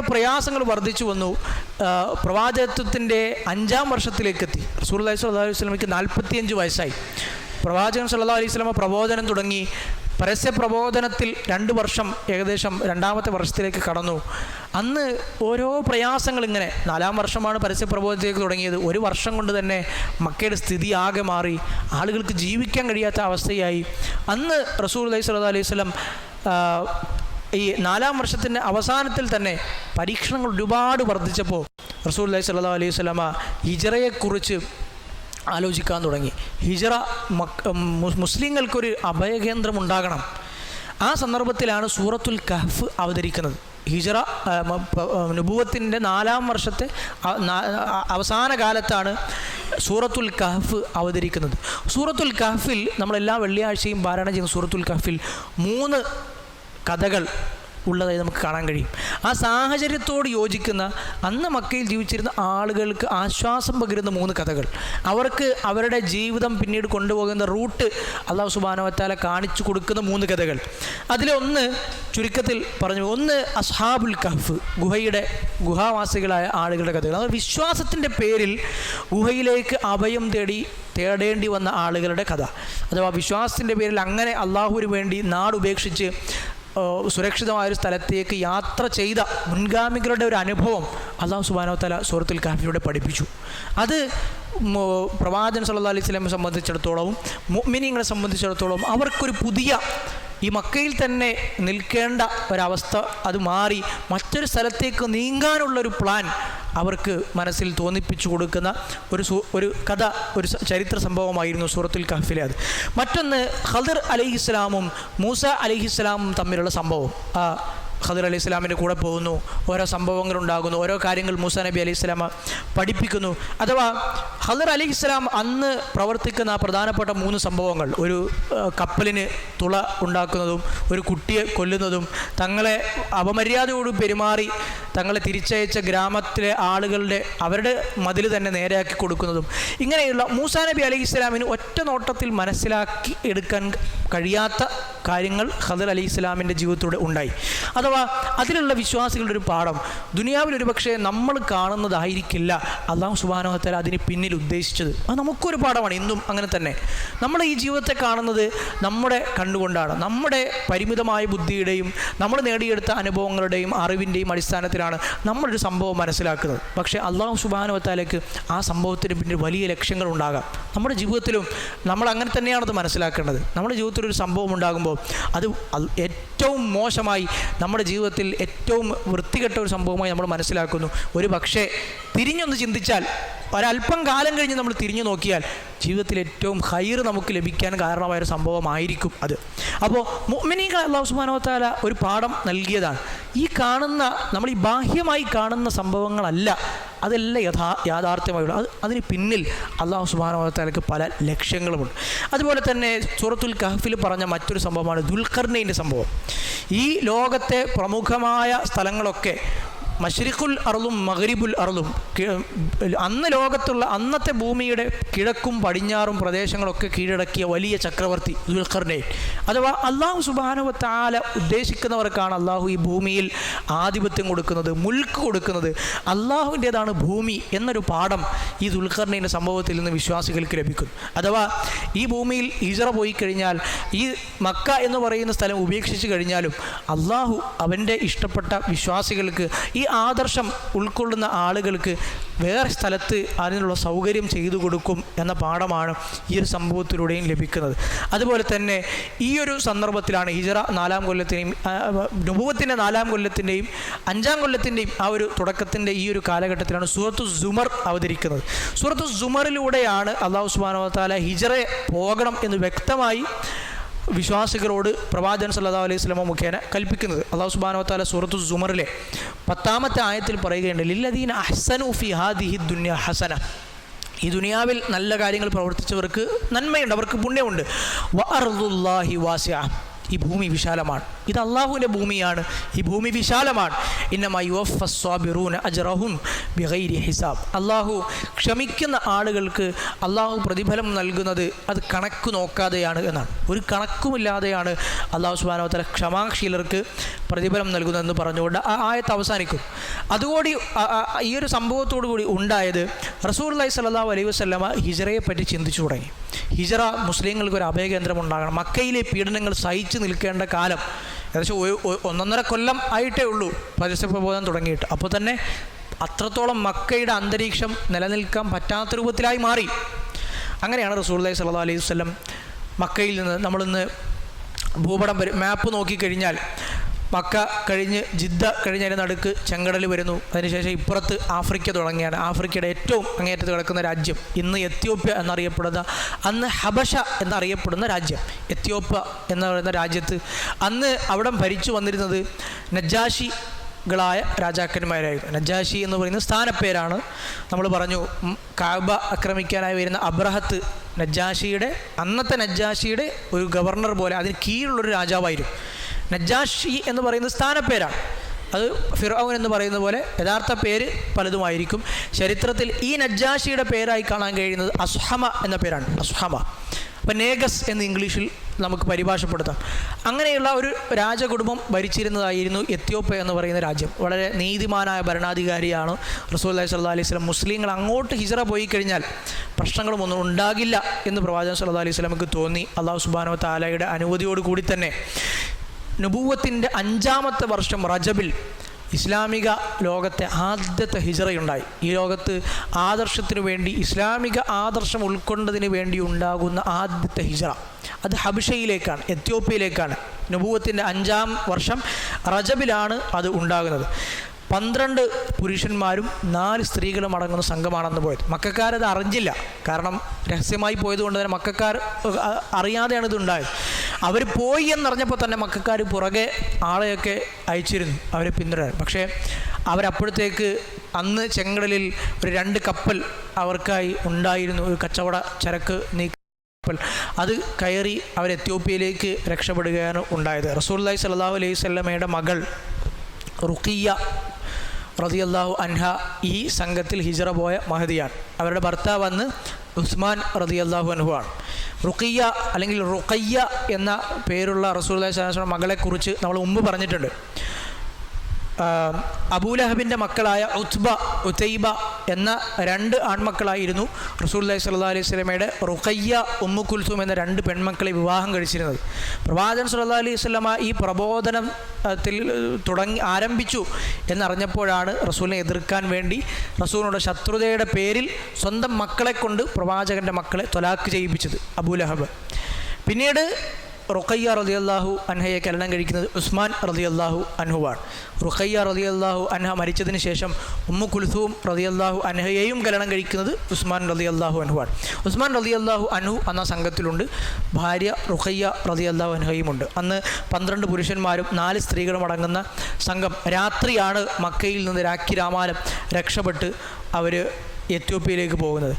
പ്രയാസങ്ങൾ വർദ്ധിച്ചു വന്നു. പ്രവാചകത്വത്തിന്റെ അഞ്ചാം വർഷത്തിലേക്ക് എത്തി റസൂൽ അലൈഹി സ്വല്ലാ അലൈഹി സ്വലമയ്ക്ക് നാൽപ്പത്തിയഞ്ച് വയസ്സായി. പ്രവാചകൻ സല്ലാ അലൈഹി സ്വലമ പ്രബോധനം തുടങ്ങി. പരസ്യ പ്രബോധനത്തിൽ രണ്ട് വർഷം ഏകദേശം രണ്ടാമത്തെ വർഷത്തിലേക്ക് കടന്നു. അന്ന് ഓരോ പ്രയാസങ്ങൾ ഇങ്ങനെ നാലാം വർഷമാണ് പരസ്യ പ്രബോധനത്തിലേക്ക് തുടങ്ങിയത്. ഒരു വർഷം കൊണ്ട് തന്നെ മക്കയുടെ സ്ഥിതി ആകെ മാറി. ആളുകൾക്ക് ജീവിക്കാൻ കഴിയാത്ത അവസ്ഥയായി. അന്ന് റസൂൽ അലൈഹി സ്വല്ലാ അലൈഹി സ്വലം ഈ നാലാം വർഷത്തിന്റെ അവസാനത്തിൽ തന്നെ പരീക്ഷണങ്ങൾ ഒരുപാട് വർദ്ധിച്ചപ്പോൾ റസൂൽ അലൈഹി സ്വല്ലാ അലൈഹി സ്വലാമ ഹിജറയെക്കുറിച്ച് ആലോചിക്കാൻ തുടങ്ങി. ഹിജറ മുസ്ലിങ്ങൾക്കൊരു അഭയകേന്ദ്രം ഉണ്ടാകണം. ആ സന്ദർഭത്തിലാണ് സൂറത്തുൽ കഹ്ഫ് അവതരിക്കുന്നത്. ഹിജറ നുബുവത്തിന്റെ നാലാം വർഷത്തെ അവസാന കാലത്താണ് സൂറത്തുൽ കഹഫ് അവതരിക്കുന്നത്. സൂറത്തുൽ കഹ്ഫിൽ നമ്മളെല്ലാ വെള്ളിയാഴ്ചയും പാരായണം ചെയ്യുന്ന സൂറത്തുൽ കഹഫിൽ മൂന്ന് കഥകൾ ഉള്ളതായി നമുക്ക് കാണാൻ കഴിയും. ആ സാഹചര്യത്തോട് യോജിക്കുന്ന അന്ന് മക്കയിൽ ജീവിച്ചിരുന്ന ആളുകൾക്ക് ആശ്വാസം പകരുന്ന മൂന്ന് കഥകൾ. അവർക്ക് അവരുടെ ജീവിതം പിന്നീട് കൊണ്ടുപോകുന്ന റൂട്ട് അള്ളാഹു സുബാനവത്താല കാണിച്ചു കൊടുക്കുന്ന മൂന്ന് കഥകൾ. അതിലൊന്ന് ചുരുക്കത്തിൽ പറഞ്ഞു ഒന്ന് അസ്ഹാബുൽ കഹ്ഫ് ഗുഹയുടെ ഗുഹാവാസികളായ ആളുകളുടെ കഥകൾ. അത് വിശ്വാസത്തിന്റെ പേരിൽ ഗുഹയിലേക്ക് അഭയം തേടി തേടേണ്ടി വന്ന ആളുകളുടെ കഥ. അഥവാ വിശ്വാസത്തിന്റെ പേരിൽ അങ്ങനെ അള്ളാഹുവിന് വേണ്ടി നാടുപേക്ഷിച്ച് ഏഹ് സുരക്ഷിതമായ ഒരു സ്ഥലത്തേക്ക് യാത്ര ചെയ്ത മുൻഗാമികളുടെ ഒരു അനുഭവം അള്ളാഹു സുബാനോ തല സൂറത്തുൽ കാഫിലൂടെ പഠിപ്പിച്ചു. അത് പ്രവാചകൻ സല്ലല്ലാഹു അലൈഹി സ്വലമെ സംബന്ധിച്ചിടത്തോളവും മുഅ്മിനീങ്ങളെ സംബന്ധിച്ചിടത്തോളം അവർക്കൊരു പുതിയ ഈ മക്കയിൽ തന്നെ നിൽക്കേണ്ട ഒരവസ്ഥ അത് മാറി. മറ്റൊരു സ്ഥലത്തേക്ക് നീങ്ങാനുള്ളൊരു പ്ലാൻ അവർക്ക് മനസ്സിൽ തോന്നിപ്പിച്ചു കൊടുക്കുന്ന ഒരു ഒരു കഥ ഒരു ചരിത്ര സംഭവമായിരുന്നു സൂറത്തുൽ കഹഫിലെ അത്. മറ്റൊന്ന് ഖദർ അലഹിസ്ലാമും മൂസ അലഹിസ്ലാമും തമ്മിലുള്ള സംഭവം. ആ ഖദർ അലി ഇസ്ലാമിന്റെ കൂടെ പോകുന്നു ഓരോ സംഭവങ്ങൾ ഉണ്ടാകുന്നു ഓരോ കാര്യങ്ങൾ മൂസ നബി അലി ഇസ്ലാമ പഠിപ്പിക്കുന്നു. അഥവാ ഖദർ അലി ഇസ്ലാം അന്ന് പ്രവർത്തിക്കുന്ന പ്രധാനപ്പെട്ട മൂന്ന് സംഭവങ്ങൾ ഒരു കപ്പലിന് തുള ഉണ്ടാക്കുന്നതും ഒരു കുട്ടിയെ കൊല്ലുന്നതും തങ്ങളെ അപമര്യാദയോട് പെരുമാറി തങ്ങളെ തിരിച്ചയച്ച ഗ്രാമത്തിലെ ആളുകളുടെ അവരുടെ മതിൽ തന്നെ നേരെയാക്കി കൊടുക്കുന്നതും. ഇങ്ങനെയുള്ള മൂസാ നബി അലൈഹി ഇസ്ലാമിന് ഒറ്റ നോട്ടത്തിൽ മനസ്സിലാക്കി എടുക്കാൻ കഴിയാത്ത കാര്യങ്ങൾ ഖദർ അലി ഇസ്ലാമിന്റെ ജീവിതത്തിലൂടെ ഉണ്ടായി. അഥവാ അതിലുള്ള വിശ്വാസികളുടെ ഒരു പാഠം ദുനിയാവിൽ ഒരു പക്ഷേ നമ്മൾ കാണുന്നതായിരിക്കില്ല അള്ളാഹു സുബാനോഹത്തല അതിന് പിന്നിൽ ഉദ്ദേശിച്ചത്. അത് നമുക്കൊരു പാഠമാണ് ഇന്നും അങ്ങനെ തന്നെ. നമ്മൾ ഈ ജീവിതത്തെ കാണുന്നത് നമ്മുടെ കണ്ണുകൊണ്ടാണ് നമ്മുടെ പരിമിതമായ ബുദ്ധിയുടെയും നമ്മൾ നേടിയെടുത്ത അനുഭവങ്ങളുടെയും അറിവിന്റെയും അടിസ്ഥാനത്തിലാണ് നമ്മളൊരു സംഭവം മനസ്സിലാക്കുന്നത്. പക്ഷേ അള്ളാഹു സുബാനുവത്താലേക്ക് ആ സംഭവത്തിന് പിന്നിൽ വലിയ ലക്ഷ്യങ്ങൾ ഉണ്ടാകാം. നമ്മുടെ ജീവിതത്തിലും നമ്മൾ അങ്ങനെ തന്നെയാണത് മനസ്സിലാക്കേണ്ടത്. നമ്മുടെ ജീവിതത്തിൽ ഒരു സംഭവം ഉണ്ടാകുമ്പോൾ അത് ഏറ്റവും മോശമായി നമ്മുടെ ജീവിതത്തിൽ ഏറ്റവും വൃത്തികെട്ട ഒരു സംഭവമായി നമ്മൾ മനസ്സിലാക്കുന്നു. ഒരു പക്ഷേ തിരിഞ്ഞൊന്ന് ചിന്തിച്ചാൽ ഒരല്പം കാലം കഴിഞ്ഞ് നമ്മൾ തിരിഞ്ഞു നോക്കിയാൽ ജീവിതത്തിൽ ഏറ്റവും ഹൈർ നമുക്ക് ലഭിക്കാൻ കാരണമായ ഒരു സംഭവമായിരിക്കും അത്. അപ്പോൾ മുഅ്മിനീങ്ങൾ അള്ളാഹു സുബാനോ വ ഒരു പാഠം നൽകിയതാണ്. ഈ കാണുന്ന നമ്മൾ ഈ ബാഹ്യമായി കാണുന്ന സംഭവങ്ങളല്ല. അതെല്ലാം യഥാ യാഥാർത്ഥ്യമായുള്ള. അത് അതിന് പിന്നിൽ അള്ളാഹു സുബാനോത്താലക്ക് പല ലക്ഷ്യങ്ങളുമുണ്ട്. അതുപോലെ തന്നെ സൂറത്തുൽ കഹഫിൽ പറഞ്ഞ മറ്റൊരു സംഭവമാണ് ദുൽഖർണയിന്റെ സംഭവം. ഈ ലോകത്തെ പ്രമുഖമായ സ്ഥലങ്ങളൊക്കെ മഷ്രിഖുൽ അറുളും മഗ്രിബുൽ അറുളും അന്ന് ലോകത്തുള്ള അന്നത്തെ ഭൂമിയുടെ കിഴക്കും പടിഞ്ഞാറും പ്രദേശങ്ങളൊക്കെ കീഴടക്കിയ വലിയ ചക്രവർത്തി ദുൽഖർനെ അഥവാ അള്ളാഹു സുബാനുവത്താല ഉദ്ദേശിക്കുന്നവർക്കാണ് അള്ളാഹു ഈ ഭൂമിയിൽ ആധിപത്യം കൊടുക്കുന്നത് മുൽക്ക് കൊടുക്കുന്നത്. അള്ളാഹുവിന്റേതാണ് ഭൂമി എന്നൊരു പാഠം ഈ ദുൽഖർണയുടെ സംഭവത്തിൽ നിന്ന് വിശ്വാസികൾക്ക് ലഭിക്കുന്നു. അഥവാ ഈ ഭൂമിയിൽ ഈജറ പോയി കഴിഞ്ഞാൽ ഈ മക്ക എന്ന് പറയുന്ന സ്ഥലം ഉപേക്ഷിച്ച് കഴിഞ്ഞാലും അള്ളാഹു അവന്റെ ഇഷ്ടപ്പെട്ട വിശ്വാസികൾക്ക് ഈ ആദർശം ഉൾക്കൊള്ളുന്ന ആളുകൾക്ക് വേറെ സ്ഥലത്ത് അതിനുള്ള സൗകര്യം ചെയ്തു കൊടുക്കും എന്ന പാഠമാണ് ഈ ഒരു സംഭവത്തിലൂടെയും ലഭിക്കുന്നത്. അതുപോലെ തന്നെ ഈ ഒരു സന്ദർഭത്തിലാണ് ഹിജറ നാലാം കൊല്ലത്തിനെയും നുഭവത്തിന്റെ നാലാം കൊല്ലത്തിന്റെയും അഞ്ചാം കൊല്ലത്തിന്റെയും ആ ഒരു തുടക്കത്തിന്റെ ഈ ഒരു കാലഘട്ടത്തിലാണ് സൂറത്തു സുമർ അവതരിക്കുന്നത്. സൂറത്തു സുമറിലൂടെയാണ് അള്ളാഹു സുബാനോ താല ഹിജറ പോകണം എന്ന് വ്യക്തമായി വിശ്വാസികളോട് പ്രവാചകൻ സല്ലാ അലൈഹി സ്വലമ മുഖേന കൽപ്പിക്കുന്നത്. അള്ളാഹു സുബാനോ താല സൂറത്തു സുമറിലെ പത്താമത്തെ ആയത്തിൽ പറയുകയുണ്ട് അഹ്സനു ഫി ഹാദിഹി ദുന്യ ഹസന. ഈ ദുനിയാവിൽ നല്ല കാര്യങ്ങൾ പ്രവർത്തിച്ചവർക്ക് നന്മയുണ്ട് അവർക്ക് പുണ്യമുണ്ട്. വ അർദുല്ലാഹി വാസിഅ. ഈ ഭൂമി വിശാലമാണ്. ഇത് അള്ളാഹുവിന്റെ ഭൂമിയാണ്. ഈ ഭൂമി വിശാലമാണ്. ഹിസാബ്. അള്ളാഹു ക്ഷമിക്കുന്ന ആളുകൾക്ക് അള്ളാഹു പ്രതിഫലം നൽകുന്നത് അത് കണക്ക് നോക്കാതെയാണ് എന്നാണ്. ഒരു കണക്കുമില്ലാതെയാണ് അള്ളാഹു സുബാനോത്തല ക്ഷമാശീലർക്ക് പ്രതിഫലം നൽകുന്നതെന്ന് പറഞ്ഞുകൊണ്ട് ആ ആയത്ത് അവസാനിക്കും. അതുകൂടി ഈ ഒരു സംഭവത്തോടു കൂടി ഉണ്ടായത് റസൂർ അലൈഹി സ്വല്ലാ അലൈഹി വസ്ലമ ഹിജറയെ പറ്റി ചിന്തിച്ചു തുടങ്ങി. ഹിജറ മുസ്ലിങ്ങൾക്ക് ഒരു അഭയകേന്ദ്രം ഉണ്ടാകണം മക്കയിലെ പീഡനങ്ങൾ സഹിച്ചു നിൽക്കേണ്ട കാലം ഏകദേശം ഒന്നൊന്നര കൊല്ലം ആയിട്ടേ ഉള്ളൂ പരസ്യപ്രബോധനം തുടങ്ങിയിട്ട്. അപ്പോൾ തന്നെ അത്രത്തോളം മക്കയുടെ അന്തരീക്ഷം നിലനിൽക്കാൻ പറ്റാത്ത രൂപത്തിലായി മാറി. അങ്ങനെയാണ് റസൂൽ സല്ലാ അലൈഹി വസ്ലം മക്കയിൽ നിന്ന് നമ്മളിന്ന് ഭൂപടം മാപ്പ് നോക്കിക്കഴിഞ്ഞാൽ മക്ക കഴിഞ്ഞ് ജിദ്ദ കഴിഞ്ഞ് അതിന്റെ നടുക്ക് ചെങ്കടൽ വരുന്നു. അതിനുശേഷം ഇപ്പുറത്ത് ആഫ്രിക്ക തുടങ്ങിയാണ് ആഫ്രിക്കയുടെ ഏറ്റവും അങ്ങേറ്റത്ത് കിടക്കുന്ന രാജ്യം ഇന്ന് എത്യോപ്യ എന്നറിയപ്പെടുന്ന അന്ന് ഹബഷ എന്നറിയപ്പെടുന്ന രാജ്യം. എത്യോപ്യ എന്ന് പറയുന്ന രാജ്യത്ത് അന്ന് അവിടെ ഭരിച്ചു വന്നിരുന്നത് നജാഷി കളായ രാജാക്കന്മാരായിരുന്നു. നജാഷി എന്ന് പറയുന്ന സ്ഥാനപ്പേരാണ്. നമ്മൾ പറഞ്ഞു കാബ ആക്രമിക്കാനായി വരുന്ന അബ്രഹത്ത് നജാഷിയുടെ അന്നത്തെ നജാഷിയുടെ ഒരു ഗവർണർ പോലെ അതിന് കീഴിലുള്ളൊരു രാജാവായിരുന്നു. നജാഷി എന്ന് പറയുന്ന സ്ഥാനപ്പേരാണ്. അത് ഫിറോൻ എന്ന് പറയുന്ന പോലെ യഥാർത്ഥ പേര് പലതുമായിരിക്കും. ചരിത്രത്തിൽ ഈ നജാഷിയുടെ പേരായി കാണാൻ കഴിയുന്നത് അസ്ഹമ എന്ന പേരാണ്. അസ്ഹമ. അപ്പം നേഗസ് എന്ന് ഇംഗ്ലീഷിൽ നമുക്ക് പരിഭാഷപ്പെടുത്താം. അങ്ങനെയുള്ള ഒരു രാജകുടുംബം ഭരിച്ചിരുന്നതായിരുന്നു എത്യോപ്യ എന്ന് പറയുന്ന രാജ്യം. വളരെ നീതിമാനായ ഭരണാധികാരിയാണ് റസൂൽ അലൈഹി സ്വല്ലാ അലൈഹി സ്വലം മുസ്ലിങ്ങൾ അങ്ങോട്ട് ഹിജറ പോയി കഴിഞ്ഞാൽ പ്രശ്നങ്ങളും ഒന്നും ഉണ്ടാകില്ല എന്ന് പ്രവാചകൻ സല്ലാ അലൈഹി സ്വലമക്ക് തോന്നി. അള്ളാഹു സുബാനോ താലയുടെ അനുമതിയോടുകൂടി തന്നെ. നുബൂവത്തിന്റെ അഞ്ചാമത്തെ വർഷം റജബിൽ ഇസ്ലാമിക ലോകത്തെ ആദ്യത്തെ ഹിജറയുണ്ടായി. ഈ ലോകത്ത് ആദർശത്തിനു വേണ്ടി ഇസ്ലാമിക ആദർശം ഉൾക്കൊണ്ടതിന് വേണ്ടി ഉണ്ടാകുന്ന ആദ്യത്തെ ഹിജറ. അത് ഹബിഷയിലേക്കാണ് എത്യോപ്യയിലേക്കാണ്. നുപൂവത്തിന്റെ അഞ്ചാം വർഷം റജബിലാണ് അത് ഉണ്ടാകുന്നത്. പന്ത്രണ്ട് പുരുഷന്മാരും നാല് സ്ത്രീകളും അടങ്ങുന്ന സംഘമാണെന്ന് പോയത്. മക്കാരത് അറിഞ്ഞില്ല. കാരണം രഹസ്യമായി പോയതുകൊണ്ട് തന്നെ മക്കാർ അറിയാതെയാണ് ഇത് ഉണ്ടായത്. അവർ പോയി എന്നറിഞ്ഞപ്പോൾ തന്നെ മക്കാർ പുറകെ ആളെയൊക്കെ അയച്ചിരുന്നു അവരെ പിന്തുടരാൻ. പക്ഷേ അവരപ്പോഴത്തേക്ക് അന്ന് ചെങ്കടലിൽ ഒരു രണ്ട് കപ്പൽ അവർക്കായി ഉണ്ടായിരുന്നു ഒരു കച്ചവട ചരക്ക് നീക്ക അത് കയറി അവർ എത്യോപ്യയിലേക്ക് രക്ഷപ്പെടുകയാണ് ഉണ്ടായത്. റസൂല്ലായി സല്ലാഹു അലൈഹി സ്വല്ലമയുടെ മകൾ റുക്കിയ റതിയല്ലാഹു അൻഹ ഈ സംഘത്തിൽ ഹിജറ പോയ മഹതിയാണ്. അവരുടെ ഭർത്താവ് അന്ന് ഉസ്മാൻ റതിയല്ലാഹു അൻഹു ആണ്. റുക്കിയ അല്ലെങ്കിൽ റുക്കയ്യ എന്ന പേരുള്ള റസൂൽ മകളെക്കുറിച്ച് നമ്മൾ മുമ്പ് പറഞ്ഞിട്ടുണ്ട്. അബൂലഹബിന്റെ മക്കളായ ഉത്ബ ഉത്തൈബ എന്ന രണ്ട് ആൺമക്കളായിരുന്നു റസൂല്ലി സ്വല്ലാ അലൈഹി സ്വലമയുടെ റുഖയ്യ ഉമ്മു കുൽസും എന്ന രണ്ട് പെൺമക്കളെ വിവാഹം കഴിച്ചിരുന്നത്. പ്രവാചകൻ സല്ലാ അലൈഹി സ്വലമ ഈ പ്രബോധനത്തിൽ തുടങ്ങി ആരംഭിച്ചു എന്നറിഞ്ഞപ്പോഴാണ് റസൂലിനെ എതിർക്കാൻ വേണ്ടി റസൂലിനോട് ശത്രുതയുടെ പേരിൽ സ്വന്തം മക്കളെ കൊണ്ട് പ്രവാചകന്റെ മക്കളെ തൊലാക്ക് ചെയ്യിപ്പിച്ചത് അബൂലഹബ്. പിന്നീട് റുഖയ്യ റളിയല്ലാഹു അൻഹയെ കല്യാണം കഴിക്കുന്നത് ഉസ്മാൻ റളിയല്ലാഹു അൻഹുവാണ്. റുഖയ്യ റളിയല്ലാഹു അൻഹ മരിച്ചതിന് ശേഷം ഉമ്മു കുൽസൂം റളിയല്ലാഹു അൻഹയെയും കല്യാണം കഴിക്കുന്നത് ഉസ്മാൻ റളിയല്ലാഹു അൻഹുവാണ്. ഉസ്മാൻ റളിയല്ലാഹു അൻഹു എന്ന സംഘത്തിലുണ്ട്. ഭാര്യ റുഖയ്യ റളിയല്ലാഹു അൻഹയുമുണ്ട്. അന്ന് പന്ത്രണ്ട് പുരുഷന്മാരും നാല് സ്ത്രീകളും അടങ്ങുന്ന സംഘം രാത്രിയാണ് മക്കയിൽ നിന്ന് രാഖി രാമാലം രക്ഷപ്പെട്ട് അവർ എത്യോപ്യയിലേക്ക് പോകുന്നത്.